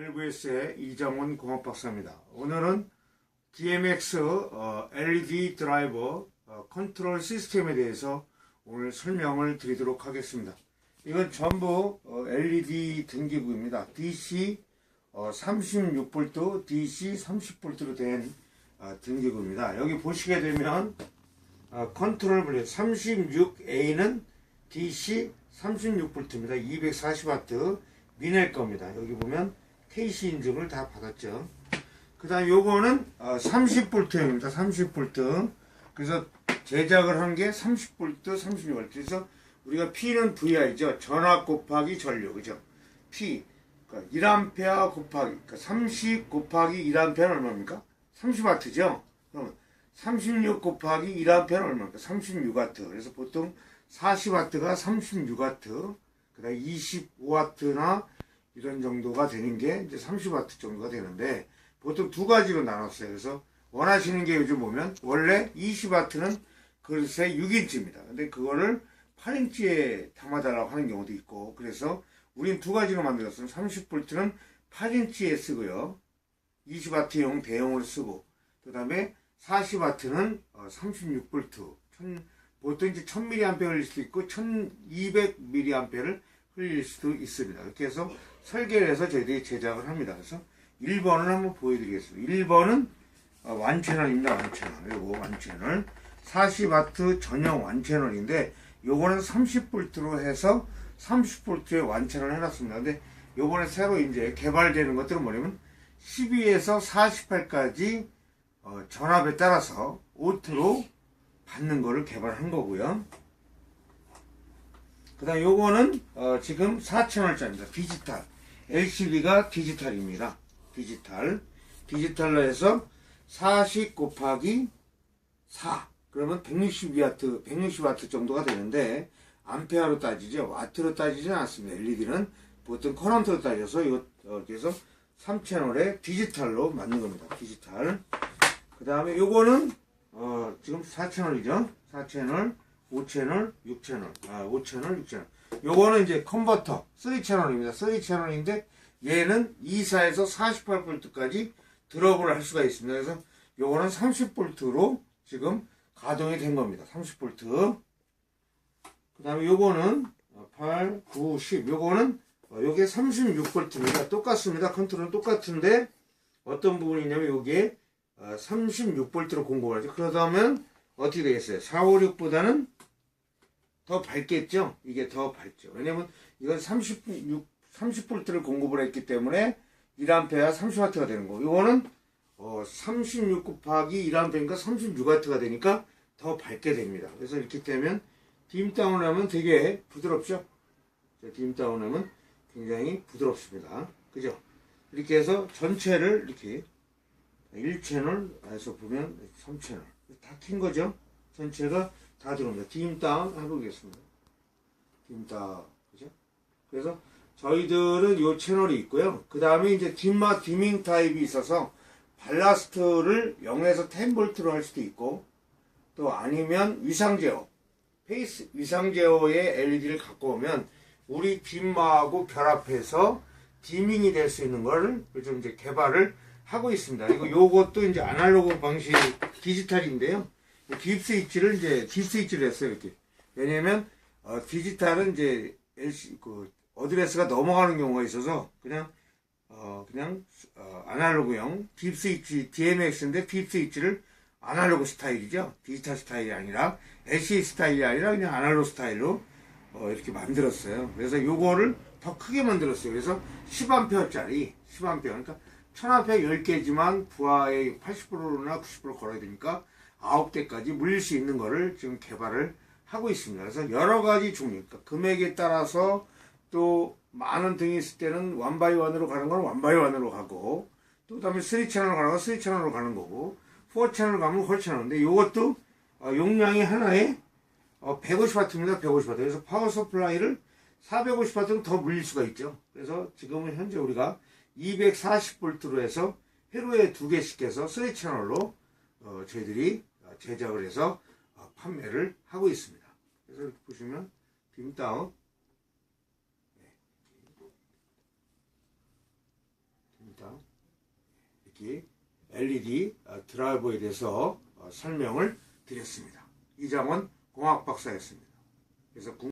LVS의 이정훈 공업박사입니다. 오늘은 DMX 어, LED 드라이버 어, 컨트롤 시스템에 대해서 오늘 설명을 드리도록 하겠습니다. 이건 전부 어, LED 등기부입니다. DC 어, 36V, DC 30V로 된 어, 등기부입니다. 여기 보시게 되면 어, 컨트롤 블랙 36A는 DC 36V입니다. 240W 미넬 겁니다. 여기 보면 KC 인증을 다 받았죠. 그 다음 요거는 어, 30V입니다. 30V. 그래서 제작을 한 게 30V, 36V. 그래서 우리가 P는 VI죠. 전압 곱하기 전류. 그죠? P. 그러니까 1A 곱하기, 그러니까 30 곱하기 1A는 얼마입니까? 30W죠? 그러면 36 곱하기 1A는 얼마입니까? 36W. 그래서 보통 40W가 36W, 그 다음에 25W나 이런 정도가 되는 게 이제 30W 정도가 되는데, 보통 두 가지로 나눴어요. 그래서 원하시는 게 요즘 보면, 원래 20W는 그릇에 6인치입니다. 근데 그거를 8인치에 담아달라고 하는 경우도 있고, 그래서 우린 두 가지로 만들었어요. 30V는 8인치에 쓰고요. 20W용 대용으로 쓰고, 그 다음에 40W는 36V. 보통 이제 1000mAh 흘릴 수도 있고, 1200mAh를 흘릴 수도 있습니다. 이렇게 해서 설계를 해서 저희들이 제작을 합니다. 그래서 1번을 한번 보여드리겠습니다. 1번은 완채널입니다. 완채널. 요거 완채널. 40W 전용 완채널인데, 요거는 30V로 해서 30V에 완채널 해놨습니다. 근데 요번에 새로 이제 개발되는 것들은 뭐냐면 12에서 48까지 어, 전압에 따라서 오트로 받는 거를 개발한 거고요. 그 다음 요거는 어, 지금 4,000원짜리입니다. 디지털. LCD가 디지털입니다. 디지털. 디지털로 해서 40 곱하기 4. 그러면 160W, 160W 정도가 되는데, 암페어로 따지죠. 와트로 따지지 않습니다. LED는 보통 커런트로 따져서 이거, 어, 그래서 3채널에 디지털로 만든 겁니다. 디지털. 그 다음에 요거는, 어, 지금 4채널이죠. 4채널, 5채널, 6채널. 아, 5채널, 6채널. 요거는 이제 컨버터, 3채널입니다. 3채널인데, 얘는 24에서 48V까지 드롭을 할 수가 있습니다. 그래서 요거는 30V로 지금 가동이 된 겁니다. 30V. 그 다음에 요거는 8, 9, 10. 요거는 어, 요게 36V입니다. 똑같습니다. 컨트롤은 똑같은데 어떤 부분이 있냐면 요게 36V로 공급을 하죠. 그러다면 어떻게 되겠어요? 4, 5, 6보다는 더 밝겠죠? 이게 더 밝죠. 왜냐면 이건 36, 30V를 공급을 했기 때문에 1A가 30W가 되는 거고 요거는 어, 36 곱하기 1A니까 36W가 되니까 더 밝게 됩니다. 그래서 이렇게 되면 딤다운을 하면 되게 부드럽죠? 딤다운 하면 굉장히 부드럽습니다. 그죠? 이렇게 해서 전체를 이렇게 1채널에서 보면 3채널 다 킨 거죠? 전체가 다 들어옵니다. 딤다운 해보겠습니다. 딤다운 그죠? 그래서 저희들은 이 채널이 있고요. 그 다음에 이제 딤마 디밍 타입이 있어서 발라스트를 0에서 10V로 할 수도 있고 또 아니면 위상 제어 페이스 위상 제어의 LED를 갖고 오면 우리 dim마하고 결합해서 디밍이 될 수 있는 거를 좀 이제 개발을 하고 있습니다. 이거 요것도 이제 아날로그 방식 디지털인데요. 딥 스위치를 이제 딥 스위치를 했어요 이렇게. 왜냐면 어, 디지털은 이제 LC 그 어드레스가 넘어가는 경우가 있어서 그냥 어 그냥 어, 아날로그형 딥 스위치 DMX인데 딥 스위치를 아날로그 스타일이죠. 디지털 스타일이 아니라 LCD 스타일이 아니라 그냥 아날로그 스타일로 어, 이렇게 만들었어요. 그래서 요거를 더 크게 만들었어요. 그래서 10A짜리 10A 그러니까 1000A 10개지만 부하의 80%나 90% 걸어야 되니까 9대까지 물릴 수 있는 거를 지금 개발을 하고 있습니다. 그래서 여러 가지 종류, 그러니까 금액에 따라서 또 많은 등이 있을 때는 원바이 원으로 가는 건 원바이 원으로 가고 또 그다음에 3 채널로 가는 건 3 채널로 가는 거고 4 채널 가면 4 채널 인데 이것도 어, 용량이 하나에 어, 150W입니다. 150W. 그래서 파워 서플라이를 450W는 더 물릴 수가 있죠. 그래서 지금은 현재 우리가 240V로 해서 하루에 두 개씩 해서 3 채널로 어, 저희들이 제작을 해서 어, 판매를 하고 있습니다. 그래서 이렇게 보시면 빔다운 자, 이렇게 LED 어, 드라이버에 대해서 어, 설명을 드렸습니다. 이장원 공학 박사였습니다. 그래서